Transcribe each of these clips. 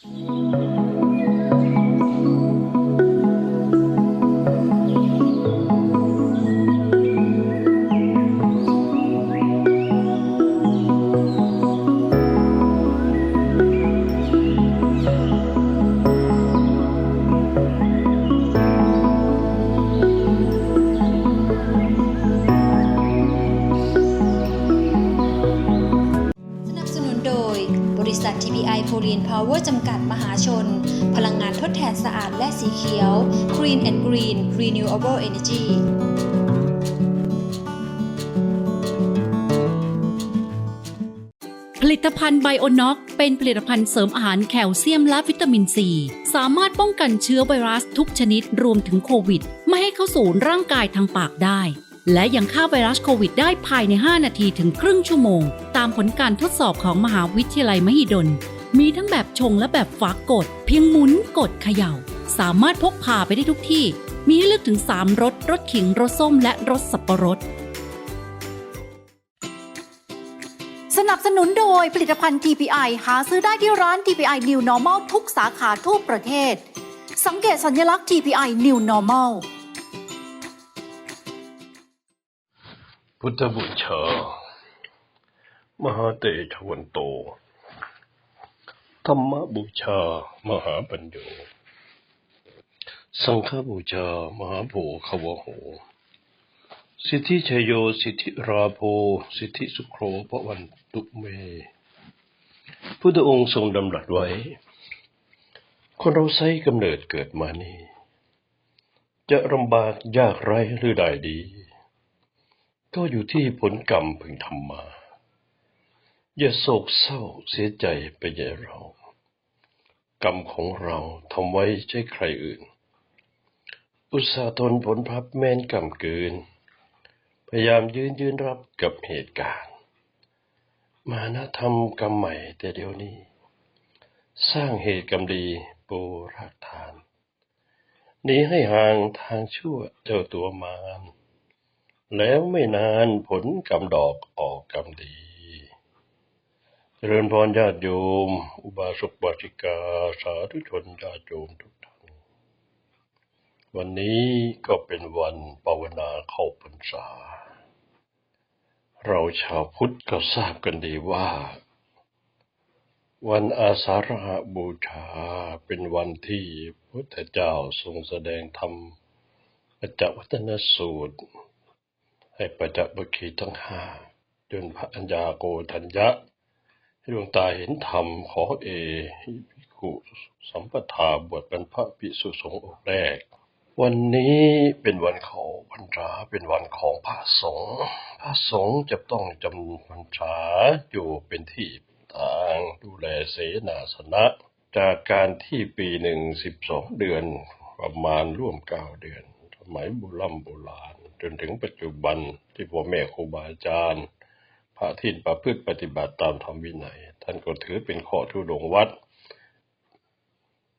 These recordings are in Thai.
ส น็อกเป็นผลิตภัณฑ์เสริมอาหารแคลเซียมและวิตามินซี สามารถป้องกันเชื้อไวรัสทุกชนิดรวมถึงโควิด ไม่ให้เข้าสู่ร่างกายทางปากได้ และยังฆ่าไวรัสโควิด ได้ภายใน 5 นาทีถึงครึ่งชั่วโมง ตามผลการทดสอบของมหาวิทยาลัยมหิดล มีทั้งแบบชงและแบบฝากกด เพียงหมุนกดเขย่า สามารถพกพาไปได้ทุกที่ มีให้เลือกถึง 3รสรสขิงรสส้มและรสสับปะรด นุนโดยผลิตภัณฑ์ TPI หาซื้อได้ที่ร้าน TPI New Normal ทุกสาขาทั่วประเทศ สังเกตสัญลักษณ์ TPI New Normal พุทธบูชามหาเตชวันโต ธรรมบูชา มหาปัญโย สังฆบูชา มหาโภควโห สิทธิชยโย สิทธิราโภสิทธิสุโครพระวันตุเม พุทธองค์ทรงดำรัสไว้ คนเราใช้กำเนิดเกิดมานี่ จะลำบากยากไรหรือได้ดี ก็อยู่ที่ผลกรรมพึงทำมา อย่าโศกเศร้าเสียใจไปใหญ่เรา กรรมของเราทำไว้ใช่ใครอื่น อุตสาห์ทนผลพับแม้นกรรมเกิน พยายามยืนยืนรับกับเหตุการณ์ มานะทำกรรมใหม่แต่เดี๋ยวนี้ สร้างเหตุกรรมดีปูรากฐานหนีให้ห่างทางชั่วเจ้าตัวมารแล้วไม่นานผลกำดอกออกกำดีเจริญพรญาติโยม อุบาสกบาสิกา สาธุชนญาติโยมทุกท่าน วันนี้ก็เป็นวันภาวนาเข้าพรรษา เราชาวพุทธก็ทราบกันดีว่า วันอาสาฬหบูชาเป็นวันที่พระพุทธเจ้าทรงแสดงธรรมปัจจวัตนสูตร ให้ประจักษ์บุคีทั้งห้าจนพระอัญญาโกธัญญะให้ดวงตาเห็นธรรมขอเอห้ภิกุสัมปทาบวชเป็นพระภิกษุสงฆ์องค์แรก วันนี้เป็นวันเขาพรรษาเป็นวันของพระสงฆ์พระสงฆ์จะต้องจำพรรษาอยู่เป็นที่ทางดูแลเสนาสนะ จากการที่ปีหนึ่งสิบสองเดือนประมาณร่วมเก้าเดือนสมัยโบราณโบราณ จนถึงปัจจุบันที่พ่อแม่ครูบาอาจารย์พระทินประพฤติปฏิบัติตามธรรมวินัย ท่านก็ถือเป็นข้อทุดงวัด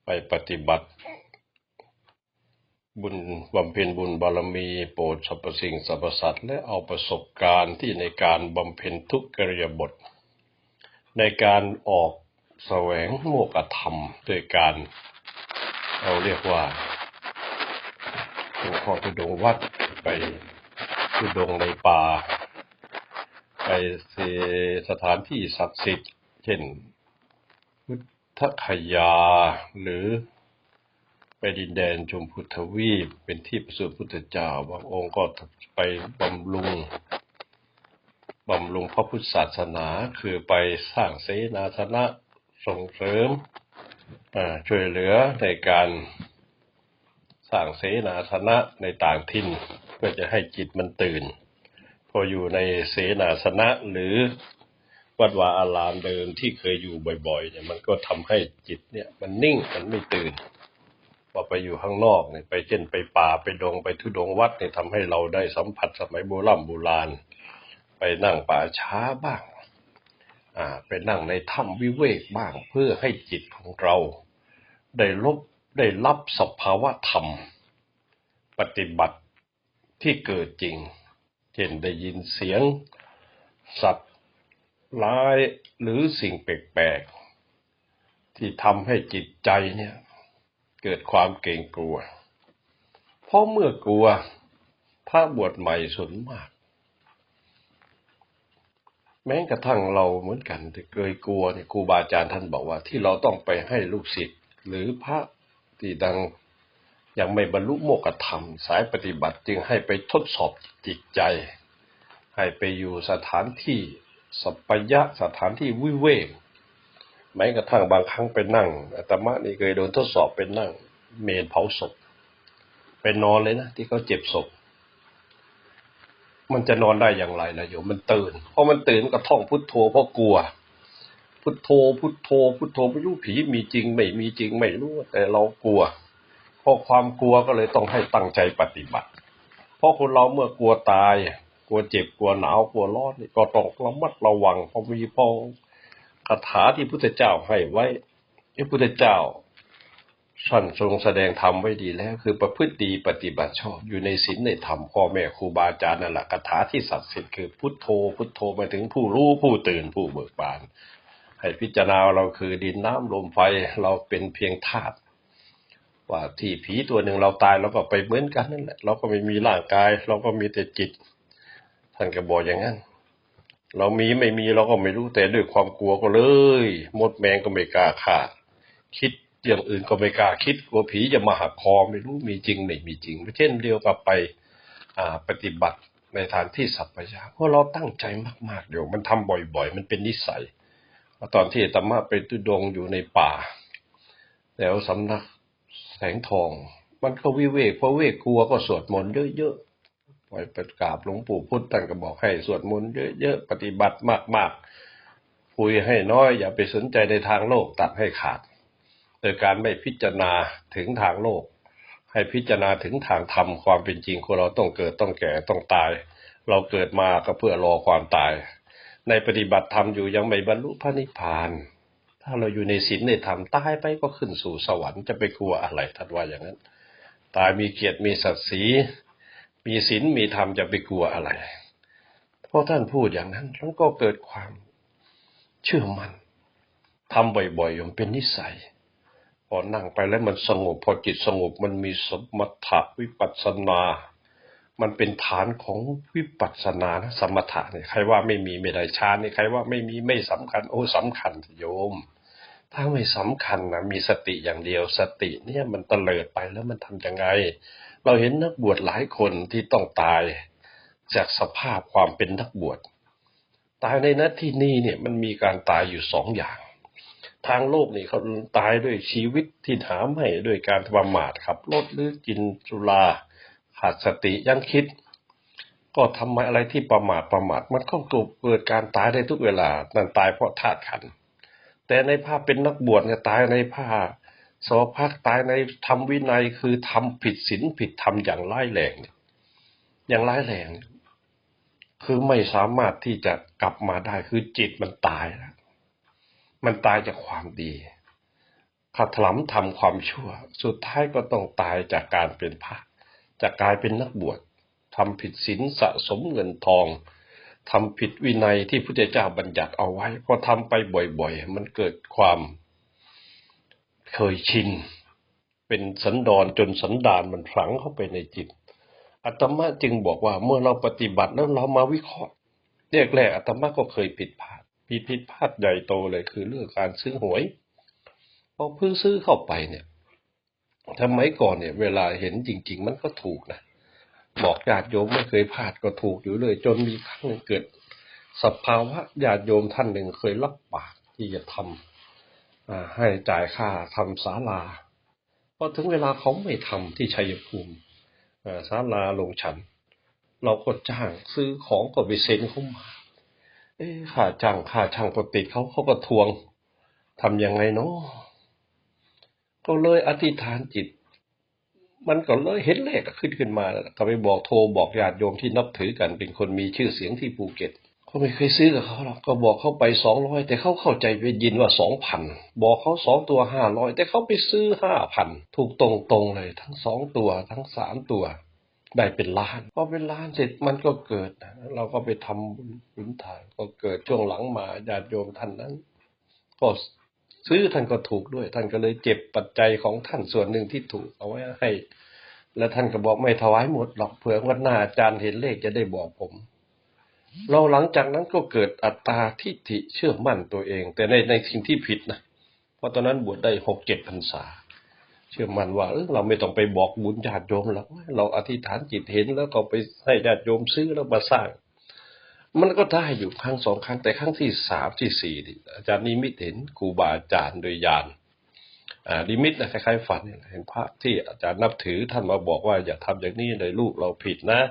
ไปปฏิบัติ บุญบำเพ็ญบุญบารมีโปรดสรรพสิ่งสรรพสัตว์และเอาประสบการณ์ที่ในการบำเพ็ญทุกกริยบท ในการออกแสวงโมกธรรมโดยการเราเรียกว่าเป็นข้อทุดงวัดไปทุดงในป่า ไปสสถานที่ศักดิ์สิทธิ์ เช่นพุทธคยาหรือ ไปดินแดนชมพูทวีปเป็นที่ประสูติพุทธเจ้าบางองค์ก็ไปบำรุงบำรุงพระพุทธศาสนาคือไปสร้างเสนาสนะส่งเสริมช่วยเหลือในการสร้างเสนาสนะในต่างถิ่นเพื่อจะให้จิตมันตื่น พออยู่ในเสนาสนะหรือวัดวาอารามเดิมที่เคยอยู่บ่อยๆเนี่ยมันก็ทำให้จิตเนี่ยมันนิ่งมันไม่ตื่น พอไปอยู่ข้างนอกเนี่ยไปเช่นไปป่าไปดงไปทุดงวัดเนี่ยทำให้เราได้สัมผัสสมัยโบราณโบราณ ไปนั่งป่าช้าบ้างอ่าไปนั่งในถ้ำวิเวกบ้างเพื่อให้จิตของเรา ได้ลบได้รับสภาวะธรรม ปฏิบัติที่เกิดจริง เช่นได้ยินเสียง สัตว์ร้ายหรือสิ่งแปลกๆที่ทำให้จิตใจเนี่ย เกิดความเกรงกลัว เพราะเมื่อกลัวพระบวชใหม่ส่วนมาก แม้กระทั่งเราเหมือนกันที่เคยกลัวเนี่ยครูบาอาจารย์ท่านบอกว่า ที่เราต้องไปให้ลูกศิษย์หรือพระที่ดังยังไม่บรรลุโมกขธรรม สายปฏิบัติจึงให้ไปทดสอบจิตใจ ให้ไปอยู่สถานที่สัปปยะสถานที่วิเวก แม้กระทั่งบางครั้งไปนั่งอาตมานี่เคยโดนทดสอบไปนั่ง เมนเผาศพไปนอนเลยนะที่เขาเจ็บศพมันจะนอนได้อย่างไรล่ะโยมมันตื่นพอมันตื่นก็ท่องพุทโธเพราะกลัว พุทโธพุทโธ พุทโธไม่รู้ผีมีจริงไม่มีจริงไม่รู้ แต่เรากลัวเพราะความกลัวก็เลยต้องให้ตั้งใจปฏิบัติ เพราะคนเราเมื่อกลัวตาย กลัวเจ็บกลัวหนาวกลัวร้อนนี่ก็ต้องระมัดระวังเพราะมีพอ คาถาที่พุทธเจ้าให้ไว้ที่พุทธเจ้าท่านทรงแสดงธรรมไว้ดีแล้ว คือประพฤติดีปฏิบัติชอบอยู่ในศีลในธรรมพ่อแม่ครูบาอาจารย์นั่นแหละคาถาที่ศักดิ์สิทธิ์คือพุทโธ พุทโธมาถึงผู้รู้ผู้ตื่นผู้เบิกบาน ให้พิจารณาเราคือดินน้ำลมไฟเราเป็นเพียงธาตุว่าที่ผีตัวหนึ่งเราตายเราก็ไปเหมือนกันนั่นแหละเราก็ไม่มีร่างกาย เราก็มีแต่จิต ท่านก็บอกอย่างนั้น เรามีไม่มีเราก็ไม่รู้แต่ด้วยความกลัวก็เลย มดแมงก็ไม่กล้าฆ่าคิดอย่างอื่นก็ไม่กล้าคิดกลัวผีจะมาหักคอไม่รู้มีจริงไม่มีจริงเช่นเดียวกับไปอ่าปฏิบัติในฐานที่สัพพยาเพราะเราตั้งใจมากๆเดี๋ยวมันทำบ่อย ๆ มันเป็นนิสัยตอนที่อาตมาไปตุดงอยู่ในป่าแล้วสำนักแสงทอง มันก็วิเวกเพราะเวกกลัวก็สวดมนต์เยอะๆ ปล่อยประกราบหลวงปู่พุทธท่านก็บอกให้สวดมนต์เยอะๆปฏิบัติมากๆคุยให้น้อย อย่าไปสนใจในทางโลกตัดให้ขาด โดยการไม่พิจารณาถึงทางโลก ให้พิจารณาถึงทางธรรมความเป็นจริงคนเราต้องเกิดต้องแก่ต้องตาย เราเกิดมาก็เพื่อรอความตาย ในปฏิบัติธรรมอยู่ยังไม่บรรลุพระนิพพานถ้าเราอยู่ในศีลในธรรมตายไปก็ขึ้นสู่สวรรค์จะไปกลัวอะไรท่านว่าอย่างนั้น ตายมีเกียรติมีศักดิ์ศรี มีศีลมีธรรมจะไปกลัวอะไร เพราะท่านพูดอย่างนั้นแล้วก็เกิดความเชื่อมัน่นทำบ่อยๆอย่างเป็นนิสัย พอนั่งไปแล้วมันสงบ พอจิตสงบมันมีสมถะวิปัสสนา มันเป็นฐานของวิปัสสนานะสมถะเนี่ยใครว่าไม่มีไม่ได้ฌานนี่ใครว่าไม่มีไม่สำคัญ โอ้สำคัญโยม ถ้าไม่สำคัญนะมีสติอย่างเดียวสติเนี่ยมันเตลิดไปแล้วมันทำยังไง เราเห็นนักบวชหลายคนที่ต้องตายจากสภาพความเป็นนักบวช ตายในนัดที่นี่เนี่ยมันมีการตายอยู่สองอย่าง ทางโลกนี่เขาตายด้วยชีวิตที่หาไม่ด้วยการประมาทขับรถหรือกินสุราขาดสติยังคิด ก็ทำอะไรที่ประมาทประมาทมันก็เกิดการตายได้ทุกเวลา นั่นตายเพราะธาตุขัน แต่ในภาพเป็นนักบวชเนี่ยตายในผ้า สวพักตายในธรรมวินัยคือทำผิดศีลผิดธรรมอย่างร้ายแรงเนี่ยอย่างร้ายแรงเนี่ยคือไม่สามารถที่จะกลับมาได้คือจิตมันตายแล้วมันตายจากความดีขัดถลำทำความชั่ว สุดท้ายก็ต้องตายจากการเป็นพระจะกลายเป็นนักบวชทำผิดศีลสะสมเงินทองทำผิดวินัยที่พุทธเจ้าบัญญัติเอาไว้พอทำไปบ่อยๆ มันเกิดความ เคยชิน เป็นสันดอนจนสันดานมันฝังเข้าไปในจิตอาตมาจึงบอกว่าเมื่อเราปฏิบัติแล้วเรามาวิเคราะห์แรกแรกๆอาตมาก็เคยผิดพลาดผิดผิดพลาดใหญ่โตเลยคือเรื่องการซื้อหวยพอเพิ่งซื้อเข้าไปเนี่ยทำไมก่อนเนี่ย เวลาเห็นจริง ๆ มันก็ถูกนะบอกญาติโยมไม่เคยพลาดก็ถูกอยู่เลย จนมีครั้งหนึ่งเกิดสภาวะญาติโยมท่านหนึ่งเคยรับปากที่จะทำอ่า ให้จ่ายค่าทำศาลาพอถึงเวลาเขาไม่ทำที่ชัยภูมิอ่าศาลาลงฉัน เราก็จ้างซื้อของก็ไปเซ็นเขามาเอ้ค่าจ้างค่าช่างก็ติดเขาเขาก็ทวงทำยังไงเนาะก็เลยอธิษฐานจิต มันก็เลยเห็นเลขขึ้นขึ้นมาก็ไปบอกโทรบอกญาติโยมที่นับถือกันเป็นคนมีชื่อเสียงที่ภูเก็ต ก็ไม่เคยซื้อกับเขาหรอกก็บอกเขาไปสองร้อยแต่เขาเข้าใจไปยินว่าสองพันบอกเขาสองตัวห้าร้อยแต่เขาไปซื้อห้าพันถูกตรงๆเลย ทั้งสองตัวทั้งสามตัวได้เป็นล้านพอเป็นล้านเสร็จมันก็เกิด เราก็ไปทำบุญบุญทานก็เกิดช่วงหลังมาญาติโยมท่านนั้น ก็ซื้อท่านก็ถูกด้วย ท่านก็เลยเจ็บปัจจัยของท่านส่วนหนึ่งที่ถูกเอาไว้ให้ แล้วท่านก็บอกไม่ถวายหมดหรอกเผื่อวันหน้าอาจารย์เห็นเลขจะได้บอกผม เราหลังจากนั้นก็เกิดอัตตาทิฏฐิเชื่อมั่นตัวเอง แต่ในในสิ่งที่ผิดนะเพราะตอนนั้นบวชได้หกเจ็ดพรรษา เชื่อมั่นว่าเออเราไม่ต้องไปบอกบุญญาติโยมหรอกเราอธิษฐานจิตเห็นแล้วก็ไปให้ญาติโยมซื้อแล้วมาสร้าง มันก็ได้อยู่ครั้งสองครั้งแต่ครั้งที่สามที่สี่อาจารย์นิมิตเห็นครูบาอาจารย์โดยญาณอ่านิมิตนะคล้ายๆฝันเห็นพระที่อาจารย์นับถือท่านมาบอกว่าอย่าทำอย่างนี้เลยลูกเราผิดนะ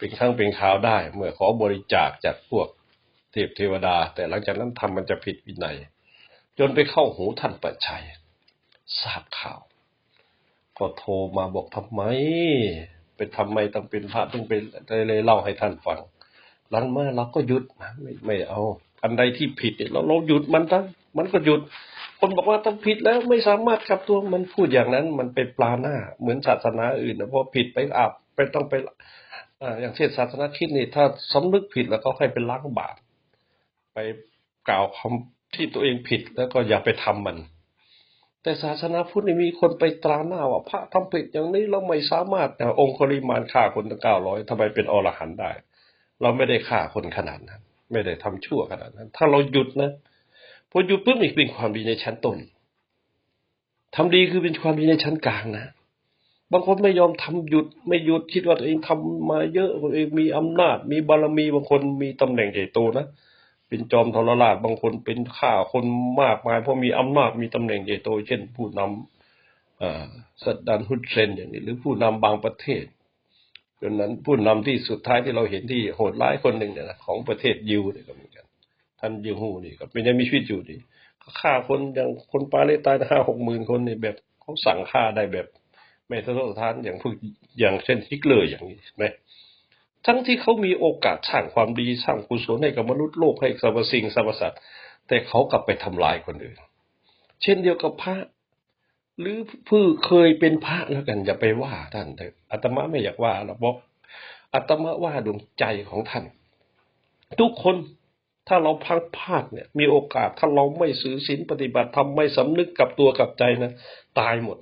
เป็นครั้งเป็นคราวได้ เมื่อขอบริจาคจากพวกเทพเทวดา แต่หลังจากนั้นทำมันจะผิดวินัย จนไปเข้าหูท่านประชัย ทราบข่าว ก็โทรมาบอกทำไมเป็นทำไมต้องเป็นพระต้องเป็นเลยเล่าให้ท่านฟัง หลังมาเราก็หยุดนะไม่ไม่เอา อันใดที่ผิดเราเราหยุดมันทั้งมันก็หยุดคนบอกว่าต้องผิดแล้วไม่สามารถกลับตัวมันพูดอย่างนั้น มันเป็นปลาหน้า เหมือนศาสนาอื่นนะพราะผิดไปอาบไปต้องไป อย่างเช่นศาสนาคิดนี่ถ้าสำนึกผิดแล้วก็ให้เป็นล้างบาปไปกล่าวคำที่ตัวเองผิดแล้วก็อย่าไปทำมัน แต่ศาสนาพุทธนี่มีคนไปตราหน้าว่าพระทำผิดอย่างนี้เราไม่สามารถองค์คริมานฆ่าคนตั้งเก้าร้อยทำไมเป็นอรหันต์ได้ เราไม่ได้ฆ่าคนขนาดนั้น ไม่ได้ทำชั่วขนาดนั้น ถ้าเราหยุดนะพอหยุดปุ๊บนี่เป็นความดีในชั้นต้นทำดีคือเป็นความดีในชั้นกลางนะ บางคนไม่ยอมทำหยุดไม่หยุดคิดว่าตัวเองทำมาเยอะตัวเองมีอำนาจ มีบารมีบางคนมีตำแหน่งใหญ่โตนะเป็นจอมทรราชบางคนเป็นข้าคนมากมายเพราะมีอำนาจมีตำแหน่งใหญ่โต เช่น ผู้นำเอ่อสัดดันฮุดเซนอย่างนี้ หรือผู้นำบางประเทศจนนั้นผู้นำที่สุดท้ายที่เราเห็นที่โหดร้ายคนหนึ่งเนี่ยนะของประเทศยิวเนี่ยก็เหมือนกันท่านยิวฮูนี่ก็เป็นยังมีชีวิตอยู่ดีฆ่าคนอย่างคนปาเลสไตน์ห้าหกหมื่นคนเนี่ยแบบเขาสั่งฆ่าได้แบบ ไม่ทะททานอย่างพวกอย่างเช่นฮิตเลอร์อย่างนี้ใช่ไหมทั้งที่เขามีโอกาสสร้างความดีสร้างกุศลให้กับมนุษย์โลกให้สรรพสิ่งสรรพสัตว์แต่เขากลับไปทำลายคนอื่น เช่นเดียวกับพระ หรือผู้เคยเป็นพระแล้วกันอย่าไปว่าท่านเถอะอาตมาไม่อยากว่าหรอกบอกอาตมาว่าดวงใจของท่าน ทุกคนถ้าเราพังพลาดเนี่ย มีโอกาสถ้าเราไม่ซื้อศีลปฏิบัติทำไม่สำนึกกับตัวกับใจนะ ตายหมด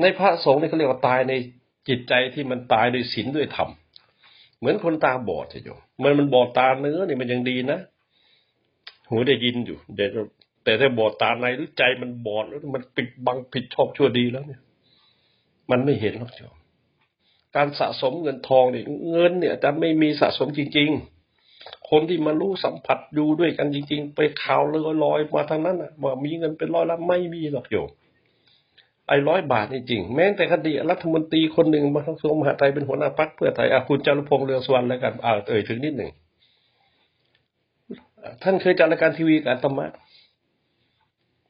ในพระสงฆ์นี่เขาเรียกว่าตายในจิตใจที่มันตายด้วยศีลด้วยธรรมเหมือนคนตาบอดใช่ไหมมันมันบอดตาเนื้อนี่มันยังดีนะหูได้ยินอยู่เดี๋ยวแต่ถ้าบอดตาในหรือใจมันบอดแล้วมันปิดบังผิดชอบชั่วดีแล้วเนี่ย มันไม่เห็นหรอกโยมการสะสมเงินทองเนี่ยเงินเนี่ยจะไม่มีสะสมจริง ๆ คนที่มารู้สัมผัสอยู่ด้วยกันจริง ๆ ไปข่าวลอยๆมาทางนั้นอะว่ามีเงินเป็นร้อยล้านไม่มีหรอกโยม ไอ้ร้อยบาทนี่จริง แม้แต่คดีรัฐมนตรีคนหนึ่งมาทั้งกระทรวงมหาดไทยเป็นหัวหน้าพรรคเพื่อไทยอะคุณจารุพงษ์เรืองสวรรณแล้วกันอ่าเอ่ยถึงนิดหนึ่งท่านเคยจัดรายการทีวีกับอาตมา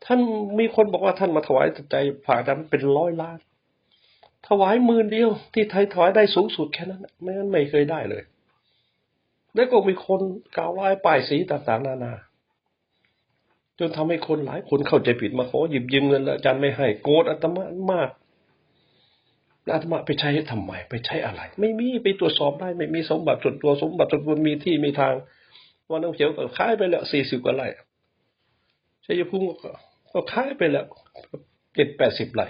ท่านมีคนบอกว่าท่านมาถวายใจผ่าดำเป็นร้อยล้าน ถวายหมื่นเดียว ที่ไทยถวายได้สูงสุดแค่นั้นไม่งั้นไม่เคยได้เลย แล้วก็มีคนกล่าวร้ายป้ายสีต่างๆนานา นทำให้คนหลายคนเข้าใจผิดมาขอหยิบยืมเงินแล้วอาจารย์ไม่ให้โกรธอาตมามากอาตมาไปใช้ทำไมไปใช้อะไร ไม่มีไปตรวจสอบได้ ไม่มีสมบัติส่วนตัวสมบัติส่วนตัวมีที่มีทางวันน้องเขียวก็ขายไปแล้วสี่สิบกว่าไร่ชัยภูมิก็ก็ขายไปแล้วเจ็ดแปดสิบไร่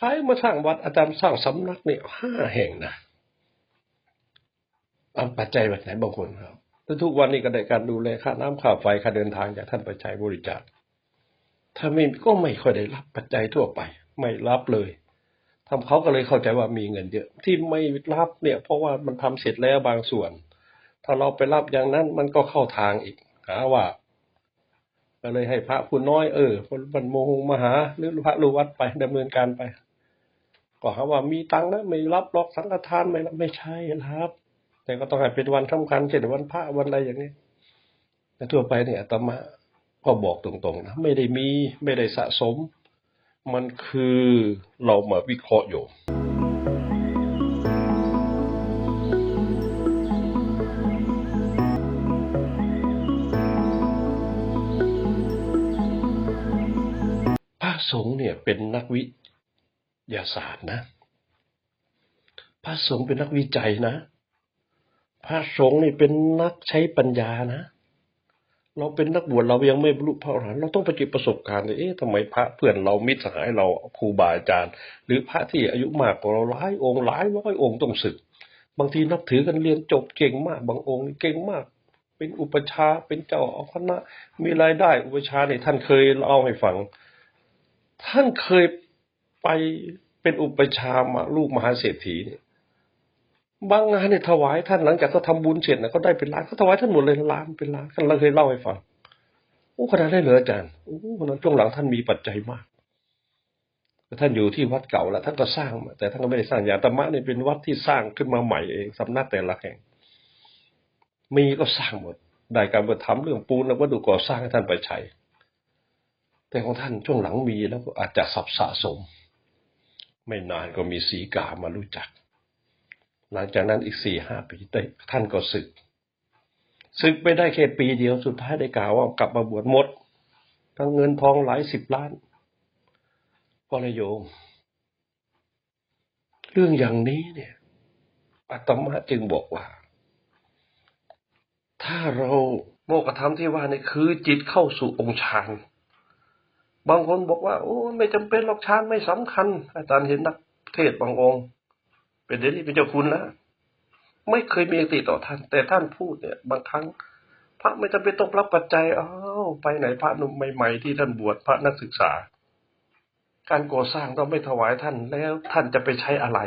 ขายมาสร้างวัดอาจารย์สร้างสำนักเนี่ยห้าแห่งนะเอาปัจจัยแบบไหนบางคนครับ แล้วทุกวันนี้ก็ได้การดูแลค่าน้ำค่าไฟค่าเดินทางจากท่านประชัยบริจาค ถ้าไม่ก็ไม่ค่อยได้รับปัจจัยทั่วไป ไม่รับเลยทำเขาก็เลยเข้าใจว่ามีเงินเยอะ ที่ไม่รับเนี่ย เพราะว่ามันทำเสร็จแล้วบางส่วน ถ้าเราไปรับอย่างนั้นมันก็เข้าทางอีกหาว่าก็เลยให้พระผู้น้อยเออคนบรรโมงมหา หรือพระลูวัดไปดำเนินการไปก็หาว่ามีตังค์นะไม่รับหรอกสังฆทานไม่รับไม่ใช่รับ แต่ก็ต้องให้เป็นวันสำคัญเช่นวันพระวันอะไรอย่างนี้แต่ทั่วไปเนี่ยอาตมาก็บอกตรงๆนะไม่ได้มีไม่ได้สะสม มันคือเรามาวิเคราะห์อยู่พระสงฆ์เนี่ยเป็นนักวิทยาศาสตร์นะ พระสงฆ์เป็นนักวิจัยนะ พระสงฆ์นี่เป็นนักใช้ปัญญานะ เราเป็นนักบวชเรายังไม่บรรลุพระอรหันต์เราต้องปเก็บประสบการณ์เลยเอ๊ะทำไมพระเพื่อนเรามิตรสหายเราครูบาอาจารย์ หรือพระที่อายุมากกว่าเราหลายองค์หลายร้อยองค์ต้องศึก บางทีนับถือกันเรียนจบเก่งมาก บางองค์เก่งมาก เป็นอุปชาเป็นเจ้าอาคณะมีรายได้อุปชาเนี่ยท่านเคยเล่าให้ฟัง ท่านเคยไปเป็นอุปชามาลูกมหาเศรษฐีเนี่ย บางงานเนี่ยถวายท่านหลังจากเขาทำบุญเสร็จนะเขาได้เป็นล้านเขาถวายท่านหมดเลยล้านเป็นล้านท่านเราเคยเล่าให้ฟังโอ้ขนาดได้เหรออาจารย์โอ้ขนาดช่วงหลังท่านมีปัจจัยมากท่านอยู่ที่วัดเก่าแล้วท่านก็สร้างมาแต่ท่านก็ไม่ได้สร้างอย่างธรรมะเนี่ยเป็นวัดที่สร้างขึ้นมาใหม่เองสำนักแต่ละแห่ง มีก็สร้างหมดได้การไปทำเรื่องปูนแล้ววัตถุก่อสร้างให้ท่านไปใช้แต่ของท่านช่วงหลังมีแล้วก็อาจจะสับสะสม ไม่นานก็มีสีกามารู้จัก หลังจากนั้นอีกสี่ห้าปีได้ท่านก็ศึกศึกไปได้แค่ปีเดียวสุดท้ายได้กล่าวว่ากลับมาบวชหมดทั้งเงินทองหลายสิบล้านก็เลยโยม เรื่องอย่างนี้เนี่ยอาตมาจึงบอกว่า ถ้าเราโมกธรรมที่ว่านี่คือ จิตเข้าสู่องค์ฌานบางคนบอกว่า โอ้ ไม่จำเป็นหรอกฌานไม่สำคัญ อาจารย์เห็นนักเทศบางองค์ เป็นเดี๋ยวนี้เป็นเจ้าคุณแล้วไม่เคยมีอคติต่อท่าน แต่ท่านพูดเนี่ย บางครั้ง พระไม่จำเป็นต้องรับปัจจัยอ้าวไปไหนพระนุ่มใหม่ๆที่ท่านบวชพระนักศึกษา การก่อสร้างต้องไม่ถวายท่านแล้วท่านจะไปใช้อะไร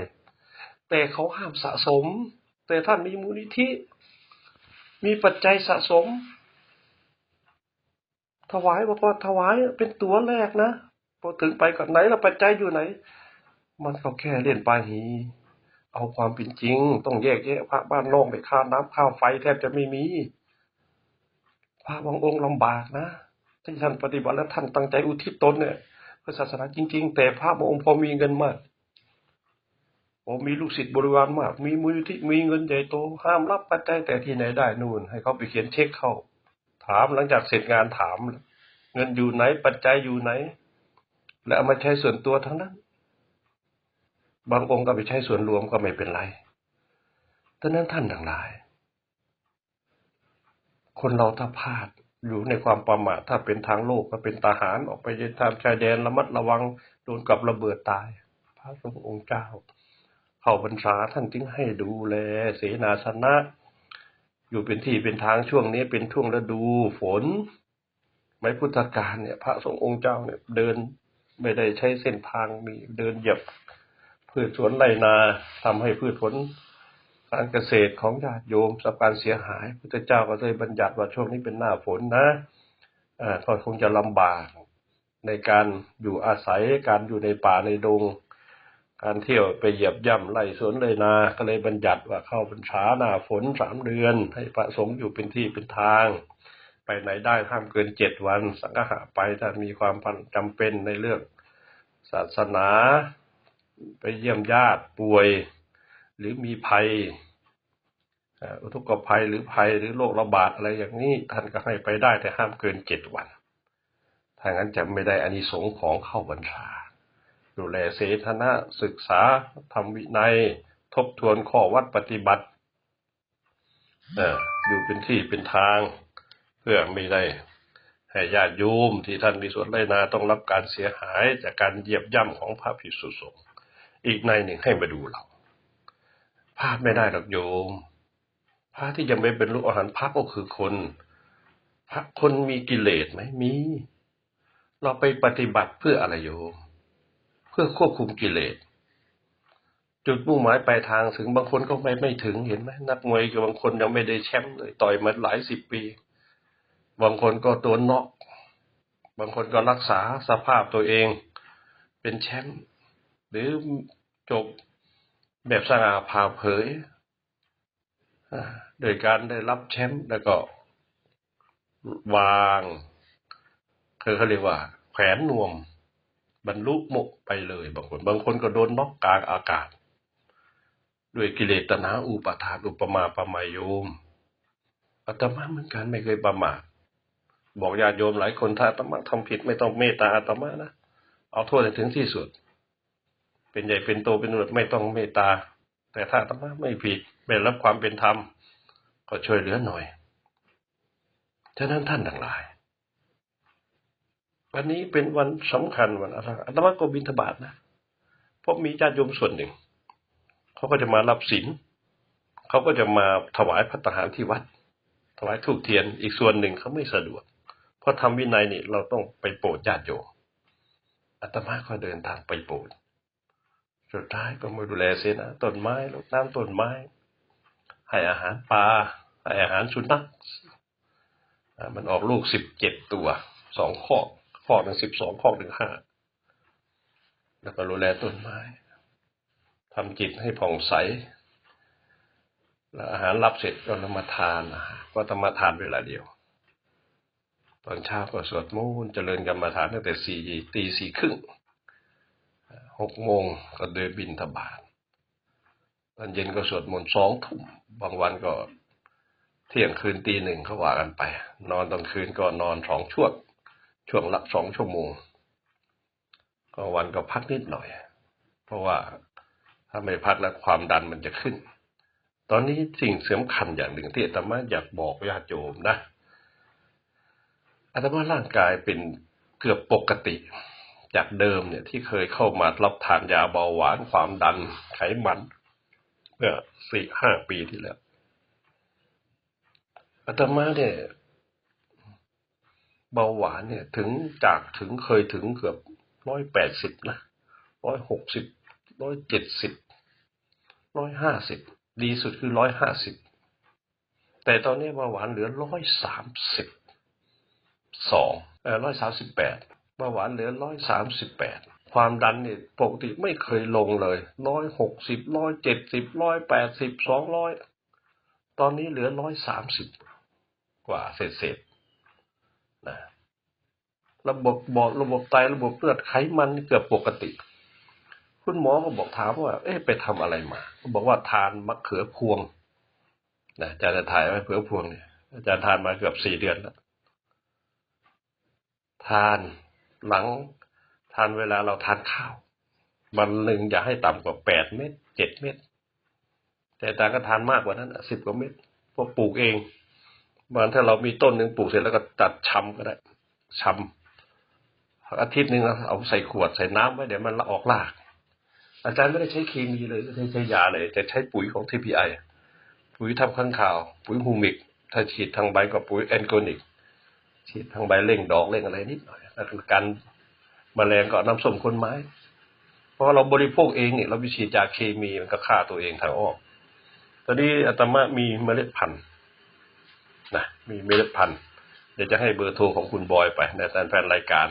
แต่เขาห้ามสะสม แต่ท่านมีมูลนิธิ มีปัจจัยสะสม ถวายบอกว่าถวายเป็นตัวแรกนะพอถึงไปก่อนไหนแล้วปัจจัยอยู่ไหน มันก็แค่เล่นปาหี เอาความเป็นจริง ต้องแยกแยะพระบ้านนอกไปค่าน้ำค่าวไฟแทบจะไม่มีพระบางองค์ลำบากนะที่ท่านปฏิบัติแล้วท่านตั้งใจอุทิศตนเนี่ยเพื่อศาสนาจริง ๆ แต่พระบางองค์พอมีเงินมากพอมีลูกศิษย์บริวารมาก มีมูลนิธิมีเงินใหญ่โต ห้ามรับปัจจัยแต่ที่ไหนได้นู่น ให้เขาไปเขียนเช็คเข้า ถามหลังจากเสร็จงานถาม เงินอยู่ไหนปัจจัยอยู่ไหน แล้วเอามาใช้ส่วนตัวทั้งนั้น บางองค์ก็ไปใช้ส่วนรวมก็ไม่เป็นไรดังนั้นท่านทั้งหลาย คนเราถ้าพลาดอยู่ในความประมาทถ้าเป็นทางโลกก็เป็นทหารออกไปทางชายแดนระมัดระวังโดนกับระเบิดตาย พระสงฆ์องค์เจ้า เข้าพรรษาท่านจึงให้ดูแลเสนาสนะ อยู่เป็นที่เป็นทางช่วงนี้เป็นช่วงฤดูฝน ไม่พุทธกาลเนี่ย พระสงฆ์องค์เจ้าเนี่ย เดินไม่ได้ใช้เส้นทางมีเดินเหยียบ พืชสวนไรนาทำให้พืชผลการเกษตรของญาติโยมสับการเสียหายพุทธเจ้าก็เลยบัญญัติว่าช่วงนี้เป็นหน้าฝนนะอ่าก็คงจะลำบากในการอยู่อาศัยการอยู่ในป่าในดง การเที่ยวไปเหยียบย่ำไร่สวนไรนา ก็เลยบัญญัติว่าเข้าพรรษาหน้าฝนสามเดือน ให้พระสงฆ์อยู่เป็นที่เป็นทาง ไปไหนได้ห้ามเกินเจ็ดวัน สังฆะไปถ้ามีความจำเป็นในเรื่องศาสนา ไปเยี่ยมญาติป่วย หรือมีภัยอุทกภัยหรือภัยหรือโรคระบาดอะไรอย่างนี้ท่านก็ให้ไปได้แต่ห้ามเกินเจ็ดวัน ถ้างั้นจะไม่ได้อานิสงส์ของเข้าบรรษาดูแลเสธนะศึกษาทำวินัย ทบทวนข้อวัดปฏิบัติอยู่เป็นที่เป็นทาง เพื่อไม่ได้ให้ญาติโยมที่ท่านมีส่วนไรนาต้องรับการเสียหายจากการเหยียบย่ำของพระภิกษุสงฆ์ อีกในหนึ่งให้มาดูเราพลาดไม่ได้หรอกโยม พระที่ยังไม่เป็นลูกอาหารพระก็คือคน พระคนมีกิเลสไหมมี เราไปปฏิบัติเพื่ออะไรโยม เพื่อควบคุมกิเลส จุดมุ่งหมายปลายทางถึงบางคนก็ไม่ไม่ถึงเห็นไหมนักมวยกับบางคนยังไม่ได้แชมป์เลยต่อยมาหลายสิบปี บางคนก็ตัวน็อก บางคนก็รักษาสภาพตัวเอง เป็นแชมป์ หรือจบแบบสง่าผ่าเผยโดยการได้รับแชมป์แล้วก็วางคือเขาเรียกว่า แขวนนวม บรรลุมกไปเลยบางคน บางคนก็โดนน็อกกลางอากาศ ด้วยกิเลสตนาอุปาทานอุปมาประมายโยมอาตมาเหมือนกันไม่เคยประมาทบอกญาติโยมหลายคนถ้าอาตมาทำผิดไม่ต้องเมตตาอาตมานะเอาโทษให้ถึงที่สุด เป็นใหญ่เป็นโตเป็นหนวดไม่ต้องเมตตา แต่ถ้าอาตมาไม่ผิดไม่รับความเป็นธรรม ก็ช่วยเหลือหน่อย ฉะนั้นท่านทั้งหลาย วันนี้เป็นวันสำคัญวันอะไรอาตมาก็บินทบาทนะเพราะมีญาติโยมส่วนหนึ่ง เขาก็จะมารับศีลเขาก็จะมาถวายพัตตาหารที่วัด ถวายทูกเทียนอีกส่วนหนึ่งเขาไม่สะดวก เพราะทำวินัยนี่เราต้องไปโปรดญาติโยมอาตมาก็เดินทางไปโปรด สุดท้ายก็มาดูแลเสนาต้นไม้รดน้ำต้นไม้ ให้อาหารปลาให้อาหารสุนัขมันออกลูกสิบเจ็ดตัวสองข้อข้อหนึ่งสิบสองข้อหนึ่งห้าแล้วก็ดูแลต้นไม้ทำจิตให้ผ่องใสแล้วอาหารรับเสร็จก็นำมาทานก็ต้องมาทานเวลาเดียว ตอนเช้าก็สวดมนต์เจริญกรรมฐานตั้งแต่สี่ตีสี่ครึ่ง หกโมงก็เดินบินทบาทตอนเย็นก็สวดมนต์สองทุ่มบางวันก็เที่ยงคืนตีหนึ่งเขาว่ากันไป นอนตอนคืนก็นอนสองช่วงช่วงละสองชั่วโมงก็วันก็พักนิดหน่อย เพราะว่าถ้าไม่พักแล้วความดันมันจะขึ้น ตอนนี้สิ่งสำคัญอย่างหนึ่งที่อาตมาอยากบอกญาติโยมนะอาตมาร่างกายเป็นเกือบปกติ จากเดิมเนี่ยที่เคยเข้ามารับทานยาเบาหวานความดันไขมันเมื่อสี่ห้าปีที่แล้วอาตมาเนี่ยเบาหวานเนี่ย ถึงจากถึงเคยถึงเกือบร้อยแปดสิบนะร้อยหกสิบร้อยเจ็ดสิบร้อยห้าสิบดีสุดคือร้อยห้าสิบแต่ตอนนี้เบาหวานเหลือร้อยสามสิบสองเออร้อยสามสิบแปด เบาหวานเหลือร้อยสามสิบแปดความดันเนี่ยปกติไม่เคยลงเลยร้อยหกสิบร้อยเจ็ดสิบร้อยแปดสิบสองร้อยตอนนี้เหลือร้อยสามสิบกว่าเศษเศษๆนะระบบบอดระบบไตระบบเลือดไขมันเกือบปกติ คุณหมอก็บอกถามว่า เอ๊ะไปทำอะไรมาก็บอกว่าทานมะเขือพวงนะอาจารย์ถ่ายไว้เขือพวงเนี่ยอาจารย์ทานมาเกือบสี่เดือนแล้วทาน หลังทานเวลาเราทานข้าววันหนึ่งอย่าให้ต่ำกว่าแปดเม็ดเจ็ดเม็ดแต่อาจารย์ก็ทานมากกว่านั้นสิบกว่าเม็ดเพราะปลูกเองบางถ้าเรามีต้นหนึ่งปลูกเสร็จแล้วก็ตัดชำก็ได้ชำอาทิตย์หนึ่งเอาใส่ขวดใส่น้ำไว้เดี๋ยวมันละออกราก อาจารย์ไม่ได้ใช้เคมีเลยไม่ได้ใช้ยาเลย แต่ใช้ปุ๋ยของ TPI ปุ๋ยทำข้างข่าว ปุ๋ยฮูมิก ถ้าฉีดทางใบก็ปุ๋ยแอนโกนิก ฉีดทางใบเร่งดอกเร่งอะไรนิดหน่อย ก็กันแมลงก็น้ำส้มคนไม้ เพราะเราบริโภคเองเนี่ยเราไปฉีดยาเคมีมันก็ฆ่าตัวเองทางอ้อมตอนนี้อาตมามีเมล็ดพันธุ์นะมีเมล็ดพันธุ์เดี๋ยวจะให้เบอร์โทรของคุณบอยไปในแฟนรายการ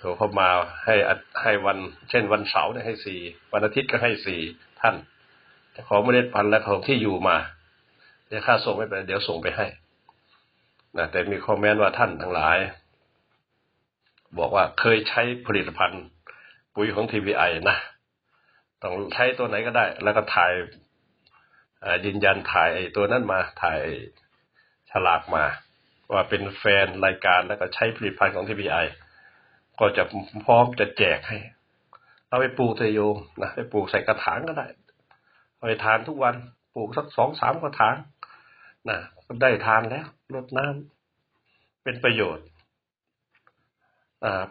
โทรเข้ามาให้ให้วัน เช่นวันเสาร์เนี่ยให้สี่วันอาทิตย์ก็ให้สี่ท่านจะขอเมล็ดพันธุ์และของที่อยู่มา เดี๋ยวค่าส่งไม่เป็นเดี๋ยวส่งไปให้นะแต่มีคอมเมนต์ว่าท่านทั้งหลาย บอกว่าเคยใช้ผลิตภัณฑ์ปุ๋ยของ TPI นะต้องใช้ตัวไหนก็ได้ แล้วก็ถ่ายยืนยันถ่ายไอ้ตัวนั้นมาถ่ายฉลากมา ว่าเป็นแฟนรายการแล้วก็ใช้ผลิตภัณฑ์ของ TPI ก็จะพร้อมจะแจกให้ เอาไปปลูกเทโยมนะไปปลูกใส่กระถางก็ได้เอาไปทานทุกวันปลูกสักสองสามกระถางนะได้ทานแล้วลดน้ำเป็นประโยชน์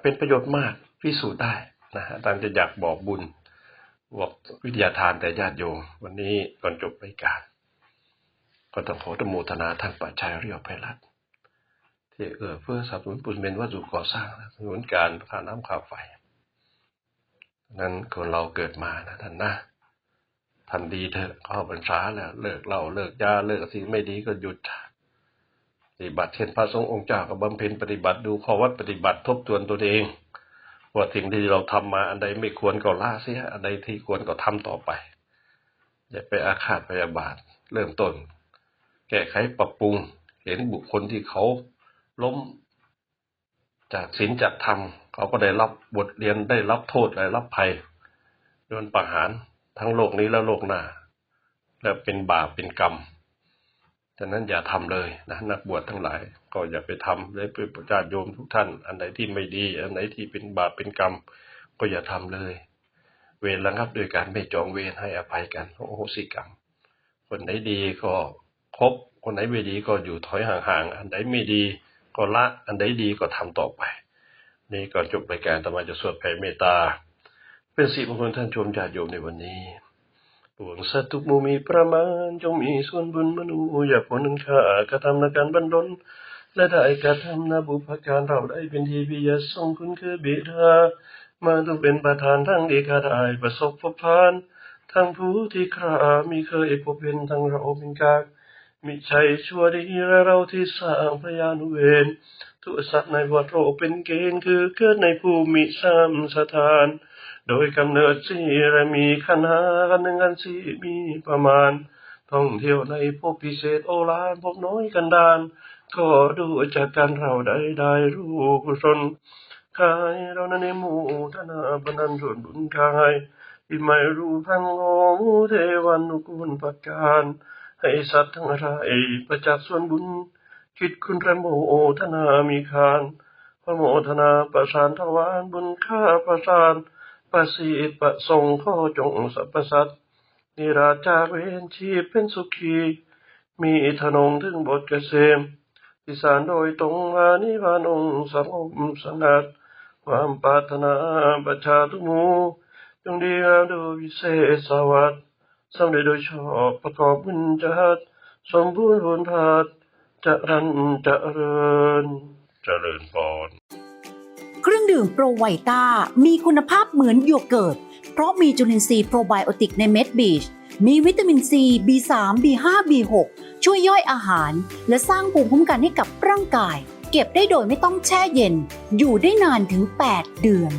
เป็นประโยชน์มากพิสูจน์ได้นะฮะอาจารย์จะอยากบอกบุญบอกวิทยาทานแต่ญาติโยมวันนี้ก่อนจบรายการ ก็ต้องขออนุโมทนาท่านปัจชัยเรียวไพรัตที่เอื้อเพื่อสนับสนุนปุญเป็นวัตถุก่อสร้างสนับสนุนการค่าน้ำค่าไฟนั้นคนเราเกิดมานะท่านนะทันดีเถอะเข้าพรรษาแล้วเลิกเหล้าเลิกยาเลิกสิ่งไม่ดีก็หยุด ปฏิบัติเช่นพระสงฆ์องค์เจ้าก็บำเพ็ญปฏิบัติดูข้อวัดปฏิบัติทบทวนตัวเอง ว่าสิ่งที่เราทำมาอันใดไม่ควรก็ละเสียอันใดที่ควรก็ทำต่อไปอย่าไปอาฆาตพยาบาทเริ่มต้น แก้ไขปรับปรุงเห็นบุคคลที่เขาล้มจากศีลจากธรรมเขาก็ได้รับบทเรียนได้รับโทษได้รับภัยโดนประหารทั้งโลกนี้และโลกหน้า และเป็นบาปเป็นกรรม ฉะนั้นอย่าทำเลยนะนักบวชทั้งหลาย ก็อย่าไปทำเลยเป็นประจาติโยมทุกท่าน อันไหนที่ไม่ดี อันไหนที่เป็นบาปเป็นกรรม ก็อย่าทำเลย เวรระงับโดยการไม่จองเวรให้อภัยกันโอ้โหสิกรรม คนไหนดีก็คบคนไหนไม่ดีก็อยู่ถอยห่างๆ อันไหนไม่ดีก็ละ อันไหนดีก็ทำต่อไป นี่ก็จบรายการธรรมาจะสวดแผ่เมตตา เป็นสิริมงคลท่านชมญาติโยมในวันนี้ ปวงสัตว์ทุกหมู่มีประมาณ จงมีส่วนบุญมนุษย์อย่าผลนั้นข้ากระทำในการบันดลและได้กระทำนาบุพการเราได้เป็นทีพิยาทรงคุณคือบิดามาตุเป็นประธานทั้งเอกาได้ประสบพบพานทั้งผู้ที่ครามีเคยพบเห็นทั้งเราเป็นกากมิใช่ชั่วดีและเราที่สร้างพยานุเวรทุกสัตว์ในวัฏโลกเป็นเกณฑ์คือเกิดในภูมิสามสถาน โดยกำเนิดสี่และมีขนากันหนึ่งกันสีมีประมาณ ท่องเที่ยวในพบพิเศษโอฬารพบน้อยกันดานก็ดูจากการเราได้ได้รู้กุศลกายเรานั้นในหมู่ธนาบนันส่วนบุญกายที่ไม่รู้พังโง่เทวันุกุลประการ ให้สัตว์ทั้งหลายประจักษ์ส่วนบุญ คิดคุณระโมทนามีคานพระโมทนาประสานทวารบุญข้าประสาน ประสีประสงค์ข้อจงสรรพสัตว์นิราชจากเวนชีพเป็นสุขี มีถนนถึงบทเกษมที่สารโดยตรงมานิพานองค์สงบสงัดความปรารถนาประชาทุกหมู่จงดีงามโดยวิเศษสวัสดิ์สำเร็จโดยชอบประกอบบุญจัดสมบูรณ์ผลพัดเจรันจะเริญเจริญพร เครื่องดื่มโปรไวต้ามีคุณภาพเหมือนโยเกิร์ต เพราะมีจุลินทรีย์โปรไบโอติกในเม็ดบีช มีวิตามินซี B3 B5 B6 ช่วยย่อยอาหาร และสร้างภูมิคุ้มกันให้กับร่างกาย เก็บได้โดยไม่ต้องแช่เย็น อยู่ได้นานถึง 8 เดือน